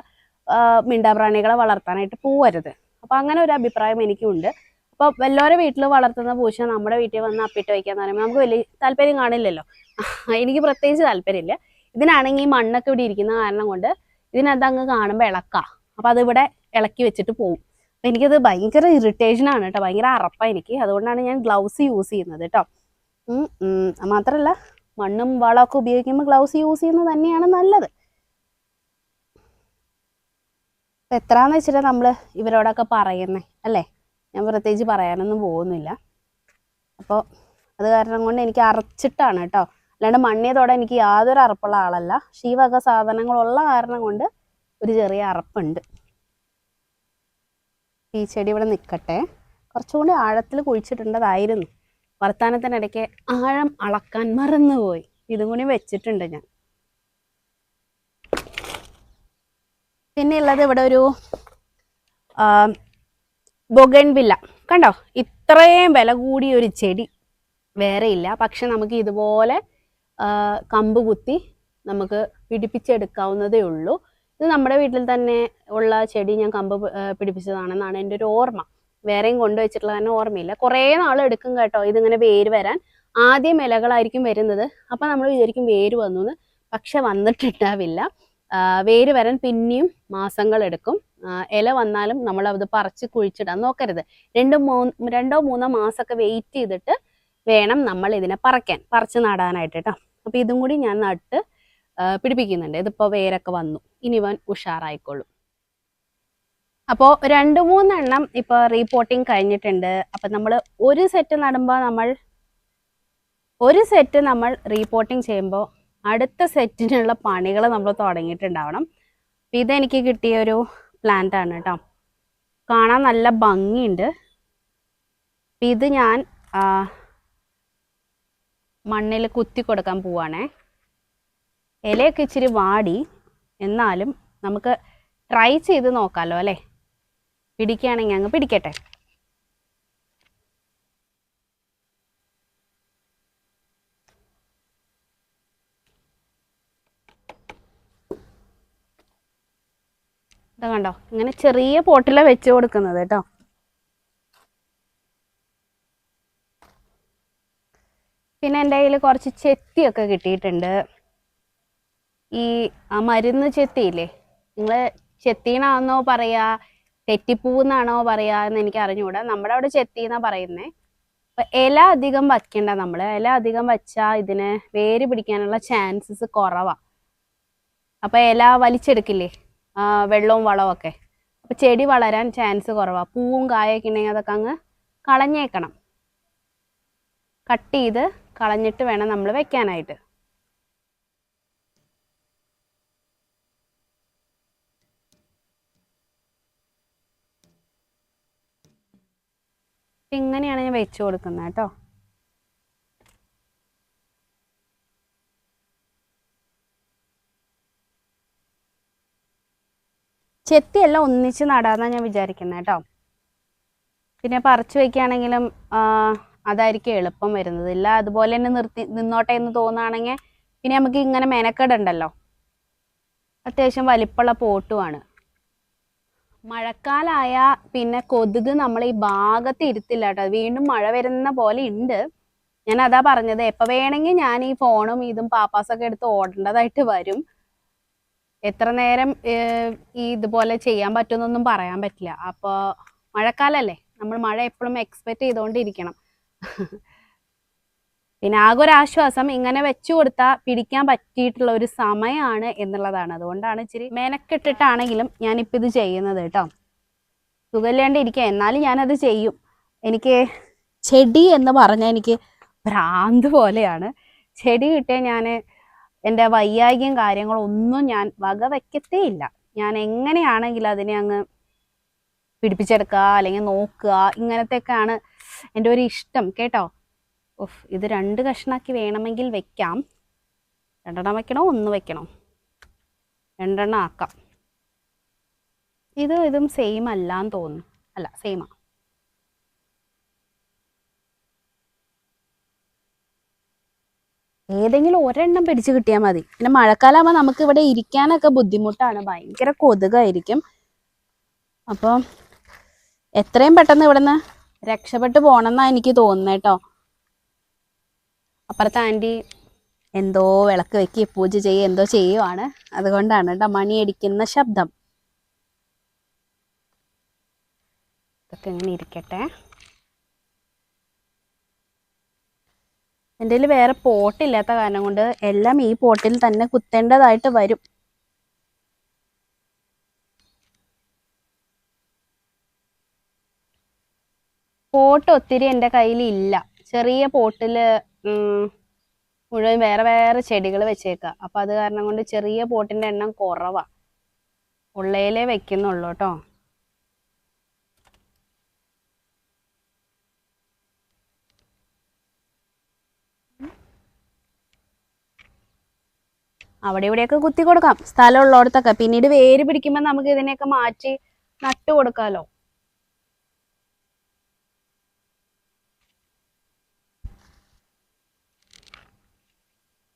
മിണ്ടാപ്രാണികളെ വളർത്താനായിട്ട് പോവരുത്. അപ്പം അങ്ങനെ ഒരു അഭിപ്രായം എനിക്കുണ്ട്. അപ്പോൾ വല്ലവരുടെ വീട്ടിൽ വളർത്തുന്ന പൂച്ച നമ്മുടെ വീട്ടിൽ വന്ന് അപ്പിട്ട് വയ്ക്കാന്ന് പറയുമ്പോൾ നമുക്ക് വലിയ താല്പര്യം കാണില്ലല്ലോ. എനിക്ക് പ്രത്യേകിച്ച് താല്പര്യമില്ല. ഇതിനാണെങ്കിൽ ഈ മണ്ണൊക്കെ ഇവിടെ ഇരിക്കുന്ന കാരണം കൊണ്ട് ഇതിനകത്ത് അങ്ങ് കാണുമ്പോൾ ഇളക്കാം. അപ്പോൾ അതിവിടെ ഇളക്കി വെച്ചിട്ട് പോകും അപ്പം എനിക്കത് ഭയങ്കര ഇറിറ്റേഷൻ ആണ് കേട്ടോ. ഭയങ്കര അറപ്പാണ് എനിക്ക്. അതുകൊണ്ടാണ് ഞാൻ ഗ്ലൗസ് യൂസ് ചെയ്യുന്നത് കേട്ടോ. മാത്രല്ല മണ്ണും വളമൊക്കെ ഉപയോഗിക്കുമ്പോൾ ഗ്ലൗസ് യൂസ് ചെയ്യുന്നത് തന്നെയാണ് നല്ലത്. ഇപ്പം എത്രയാണെന്ന് വെച്ചിട്ട് നമ്മൾ ഇവരോടൊക്കെ പറയുന്നേ? അല്ലേ? ഞാൻ പ്രത്യേകിച്ച് പറയാനൊന്നും പോകുന്നില്ല. അപ്പോൾ അത് കാരണം കൊണ്ട് എനിക്ക് അറച്ചിട്ടാണ് കേട്ടോ. അല്ലാണ്ട് മണ്ണിയതോടെ എനിക്ക് യാതൊരു അറപ്പുള്ള ആളല്ല. പക്ഷേ ഈ വക സാധനങ്ങളുള്ള കാരണം കൊണ്ട് ഒരു ചെറിയ അറപ്പുണ്ട്. ഈ ചെടി ഇവിടെ നിൽക്കട്ടെ കുറച്ചുകൂടി ആഴത്തിൽ കുഴിച്ചിട്ടുണ്ടതായിരുന്നു. വർത്താനത്തിനിടയ്ക്ക് ആഴം അളക്കാൻ മറന്നുപോയി. ഇതും കൂടി വെച്ചിട്ടുണ്ട് ഞാൻ. പിന്നെ ഉള്ളത് ഇവിടെ ഒരു ബൊഗൻവില്ല കണ്ടോ? ഇത്രയും വില കൂടിയ ഒരു ചെടി വേറെ ഇല്ല. പക്ഷെ നമുക്ക് ഇതുപോലെ കമ്പ് കുത്തി നമുക്ക് പിടിപ്പിച്ചെടുക്കാവുന്നതേ ഉള്ളൂ. ഇത് നമ്മുടെ വീട്ടിൽ തന്നെ ഉള്ള ചെടി ഞാൻ കമ്പ് പിടിപ്പിച്ചതാണെന്നാണ് എന്റെ ഒരു ഓർമ്മ. വേറെയും കൊണ്ടുവച്ചിട്ടുള്ള തന്നെ ഓർമ്മയില്ല. കുറേ നാൾ എടുക്കും കേട്ടോ ഇതിങ്ങനെ വേര് വരാൻ. ആദ്യം ഇലകളായിരിക്കും വരുന്നത്. അപ്പം നമ്മൾ വിചാരിക്കും വേര് വന്നു എന്ന്. പക്ഷെ വന്നിട്ടുണ്ടാവില്ല വേര് വരാൻ പിന്നെയും മാസങ്ങൾ എടുക്കും. ഇല വന്നാലും നമ്മൾ അത് പറിച്ച് കുഴിച്ചിടാൻ നോക്കരുത്. രണ്ട് മൂന്ന് രണ്ടോ മൂന്നോ മാസമൊക്കെ വെയിറ്റ് ചെയ്തിട്ട് വേണം നമ്മൾ ഇതിനെ പറിക്കാൻ പറിച്ച് നടാനായിട്ട് കേട്ടോ അപ്പോൾ ഇതും കൂടി ഞാൻ നട്ട് പിടിപ്പിക്കുന്നുണ്ട്. ഇതിപ്പോൾ വേരൊക്കെ വന്നു. ഇനി ഇവൻ ഉഷാറായിക്കോളും. അപ്പോൾ രണ്ട് മൂന്നെണ്ണം ഇപ്പോൾ റീപോർട്ടിങ് കഴിഞ്ഞിട്ടുണ്ട്. അപ്പം നമ്മൾ ഒരു സെറ്റ് നടുമ്പോൾ നമ്മൾ ഒരു സെറ്റ് നമ്മൾ റീപോർട്ടിങ് ചെയ്യുമ്പോൾ അടുത്ത സെറ്റിനുള്ള പണികൾ നമ്മൾ തുടങ്ങിയിട്ടുണ്ടാവണം. അപ്പം ഇതെനിക്ക് കിട്ടിയ ഒരു പ്ലാന്റ് ആണ് കേട്ടോ കാണാൻ നല്ല ഭംഗിയുണ്ട്. അപ്പം ഇത് ഞാൻ മണ്ണിൽ കുത്തി കൊടുക്കാൻ പോവാണേ. ഇലയൊക്കെ ഇച്ചിരി വാടി. എന്നാലും നമുക്ക് ട്രൈ ചെയ്ത് നോക്കാമല്ലോ അല്ലേ? പിടിക്കുകയാണെങ്കിൽ അങ്ങ് പിടിക്കട്ടെ. ഇതാ കണ്ടോ? ഇങ്ങനെ ചെറിയ പോട്ടിലാണ് വെച്ച് കൊടുക്കുന്നത് കേട്ടോ. പിന്നെ എന്റെ കയ്യിൽ കുറച്ച് ചെത്തിയൊക്കെ കിട്ടിയിട്ടുണ്ട്. ഈ ആ മരുന്ന് ചെത്തിയില്ലേ? നിങ്ങൾ ചെത്തീനാണെന്നോ പറയാ? തെറ്റിപ്പൂന്നാണോ പറയുക എന്ന് എനിക്ക് അറിഞ്ഞുകൂടാ. നമ്മുടെ അവിടെ ചെത്തീന്നാ പറയുന്നത് അപ്പം ഇല അധികം വയ്ക്കണ്ട നമ്മൾ ഇല അധികം വച്ചാൽ ഇതിന് വേര് പിടിക്കാനുള്ള ചാൻസസ് കുറവാണ് അപ്പം ഇല വലിച്ചെടുക്കില്ലേ? വെള്ളവും വളവും ഒക്കെ അപ്പോൾ ചെടി വളരാൻ ചാൻസ് കുറവാണ് പൂവും കായൊക്കെ ഉണ്ടെങ്കിൽ അതൊക്കെ അങ്ങ് കളഞ്ഞേക്കണം. കട്ട് ചെയ്ത് കളഞ്ഞിട്ട് വേണം നമ്മൾ വെക്കാനായിട്ട്. ഇങ്ങനെയാണ് ഞാൻ വെച്ച് കൊടുക്കുന്നത് കേട്ടോ. ചെത്തിയെല്ലാം ഒന്നിച്ച് നടാന്നാ ഞാൻ വിചാരിക്കുന്നത് കേട്ടോ പിന്നെ പറിച്ചു വെക്കുകയാണെങ്കിലും അതായിരിക്കും എളുപ്പം വരുന്നത്. ഇല്ല അതുപോലെ തന്നെ നിർത്തി നിന്നോട്ടെ എന്ന് തോന്നുകയാണെങ്കിൽ പിന്നെ നമുക്ക് ഇങ്ങനെ മെനക്കെടുണ്ടല്ലോ. അത്യാവശ്യം വലിപ്പമുള്ള പോട്ടുമാണ് മഴക്കാലായ പിന്നെ കൊതുക് നമ്മൾ ഈ ഭാഗത്ത് ഇരുത്തില്ല കേട്ടോ വീണ്ടും മഴ വരുന്ന പോലെ ഉണ്ട് ഞാൻ അതാ പറഞ്ഞത് എപ്പോൾ വേണമെങ്കിൽ ഞാൻ ഈ ഫോണും ഇതും പാപ്പാസൊക്കെ എടുത്ത് ഓടേണ്ടതായിട്ട് വരും. എത്ര നേരം ഈ ഇതുപോലെ ചെയ്യാൻ പറ്റുമെന്നൊന്നും പറയാൻ പറ്റില്ല. അപ്പോൾ മഴക്കാലല്ലേ. നമ്മൾ മഴ എപ്പോഴും എക്സ്പെക്ട് ചെയ്തുകൊണ്ടിരിക്കണം പിന്നെ ആകെ ഒരു ആശ്വാസം ഇങ്ങനെ വെച്ചു കൊടുത്താൽ പിടിക്കാൻ പറ്റിയിട്ടുള്ള ഒരു സമയമാണ് എന്നുള്ളതാണ്. അതുകൊണ്ടാണ് ഇച്ചിരി മെനക്കെട്ടിട്ടാണെങ്കിലും ഞാനിപ്പോൾ ഇത് ചെയ്യുന്നത് കേട്ടോ. സുഖമില്ലാണ്ടിരിക്കുക എന്നാലും ഞാനത് ചെയ്യും. എനിക്ക് ചെടി എന്ന് പറഞ്ഞാൽ എനിക്ക് ഭ്രാന്ത് പോലെയാണ്. ചെടി കിട്ടിയാൽ ഞാൻ എന്റെ വൈയായികം കാര്യങ്ങളൊന്നും ഞാൻ വക വയ്ക്കത്തേ ഇല്ല ഞാൻ എങ്ങനെയാണെങ്കിലും അതിനെ അങ്ങ് പിടിപ്പിച്ചെടുക്കുക അല്ലെങ്കിൽ നോക്കുക ഇങ്ങനത്തെയൊക്കെയാണ് എന്റെ ഒരു ഇഷ്ടം. കേട്ടോ? ഉഫ് ഇത് രണ്ട് കഷ്ണാക്കി വേണമെങ്കിൽ വെക്കാം. രണ്ടെണ്ണം വെക്കണോ? ഒന്ന് വെക്കണോ? രണ്ടെണ്ണം ആക്കാം. ഇത് ഇതും സെയിം അല്ലാന്ന് തോന്നുന്നു. അല്ല സെയിമാ ഏതെങ്കിലും ഒരെണ്ണം പിടിച്ച് കിട്ടിയാൽ മതി. പിന്നെ മഴക്കാലമാകുമ്പോൾ നമുക്ക് ഇവിടെ ഇരിക്കാനൊക്കെ ബുദ്ധിമുട്ടാണ്. ഭയങ്കര കൊതുകായിരിക്കും. അപ്പോൾ എത്രയും പെട്ടെന്ന് ഇവിടുന്ന് രക്ഷപ്പെട്ടു പോകണമെന്നാണ് എനിക്ക് തോന്നുന്നത് കേട്ടോ അപ്പുറത്തെ ആന്റി എന്തോ വിളക്ക് വെക്കി പൂജ ചെയ്യുക എന്തോ ചെയ്യുവാണ്. അതുകൊണ്ടാണ് കേട്ടോ മണിയടിക്കുന്ന ശബ്ദം. ഇതൊക്കെ ഇങ്ങനെ ഇരിക്കട്ടെ. എന്റെ കയ്യിൽ വേറെ പോട്ടില്ലാത്ത കാരണം കൊണ്ട് എല്ലാം ഈ പോട്ടിൽ തന്നെ കുത്തേണ്ടതായിട്ട് വരും. പോട്ട് ഒത്തിരി എന്റെ കയ്യിൽ ഇല്ല ചെറിയ പോട്ടിൽ മുഴുവൻ വേറെ വേറെ ചെടികൾ വെച്ചേക്കുക അപ്പം അത് കാരണം കൊണ്ട് ചെറിയ പോട്ടിന്റെ എണ്ണം കുറവാണ് ഉള്ളയിലേ വെക്കുന്നുള്ളൂ കേട്ടോ അവിടെ ഇവിടെയൊക്കെ കുത്തി കൊടുക്കാം. സ്ഥലം ഉള്ളിടത്തൊക്കെ പിന്നീട് വേര് പിടിക്കുമ്പോൾ നമുക്ക് ഇതിനെയൊക്കെ മാറ്റി നട്ടു കൊടുക്കാമല്ലോ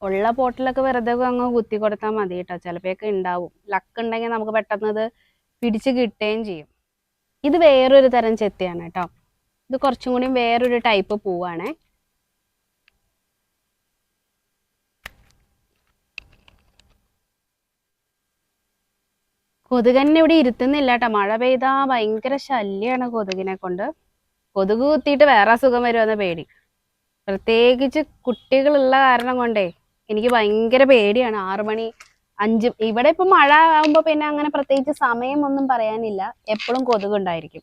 ഉള്ള പോട്ടിലൊക്കെ വെറുതെ അങ്ങ് കുത്തി കൊടുത്താൽ മതി കേട്ടോ ചിലപ്പോഴൊക്കെ ഉണ്ടാവും. ലക്ക് ഉണ്ടെങ്കിൽ നമുക്ക് പെട്ടെന്ന് ഇത് പിടിച്ച് കിട്ടുകയും ചെയ്യും. ഇത് വേറൊരു തരം ചെത്തിയാണ് കേട്ടോ ഇത് കുറച്ചും കൂടി വേറൊരു ടൈപ്പ് പൂവാണേ. കൊതുകന്നെ ഇവിടെ ഇരുത്തുന്നില്ല കേട്ടോ മഴ പെയ്താ ഭയങ്കര ശല്യമാണ് കൊതുകിനെ കൊണ്ട്. കൊതുക് കുത്തിയിട്ട് വേറെ അസുഖം വരുമെന്ന പേടി. പ്രത്യേകിച്ച് കുട്ടികളുള്ള കാരണം കൊണ്ടേ എനിക്ക് ഭയങ്കര പേടിയാണ്. ആറു മണി അഞ്ച് ഇവിടെ ഇപ്പൊ മഴ ആകുമ്പോ പിന്നെ അങ്ങനെ പ്രത്യേകിച്ച് സമയമൊന്നും പറയാനില്ല. എപ്പോഴും കൊതുക് ഉണ്ടായിരിക്കും.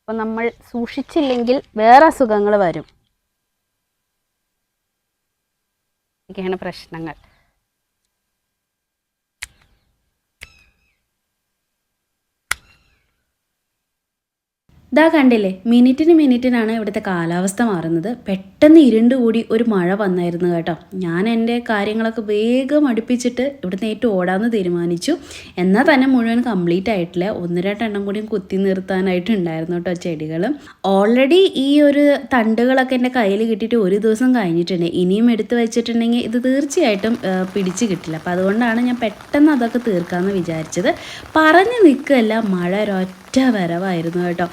അപ്പൊ നമ്മൾ സൂക്ഷിച്ചില്ലെങ്കിൽ വേറെ അസുഖങ്ങൾ വരും. ഇതൊക്കെയാണ് പ്രശ്നങ്ങൾ. ദാ കണ്ടില്ലേ മിനിറ്റിന് മിനിറ്റിനാണ് ഇവിടുത്തെ കാലാവസ്ഥ മാറുന്നത്. പെട്ടെന്ന് ഇരുണ്ട് കൂടി ഒരു മഴ വന്നായിരുന്നു കേട്ടോ. ഞാൻ എന്റെ കാര്യങ്ങളൊക്കെ വേഗം അടുപ്പിച്ചിട്ട് ഇവിടുന്ന് ഏറ്റവും ഓടാന്ന് തീരുമാനിച്ചു. എന്നാൽ തന്നെ മുഴുവൻ കംപ്ലീറ്റ് ആയിട്ടില്ല. ഒന്ന് രണ്ടെണ്ണം കൂടിയും കുത്തി നിർത്താനായിട്ട് ഉണ്ടായിരുന്നു കേട്ടോ ചെടികൾ. ഓൾറെഡി ഈ ഒരു തണ്ടുകളൊക്കെ എന്റെ കയ്യിൽ കിട്ടിയിട്ട് ഒരു ദിവസം കഴിഞ്ഞിട്ടുണ്ട്. ഇനിയും എടുത്തു വെച്ചിട്ടുണ്ടെങ്കിൽ ഇത് തീർച്ചയായിട്ടും പിടിച്ച് കിട്ടില്ല. അപ്പോൾ അതുകൊണ്ടാണ് ഞാൻ പെട്ടെന്ന് അതൊക്കെ തീർക്കാമെന്ന് വിചാരിച്ചത്. പറഞ്ഞു നിൽക്കുകയല്ല മഴ ഒരൊറ്റ വരവായിരുന്നു കേട്ടോ.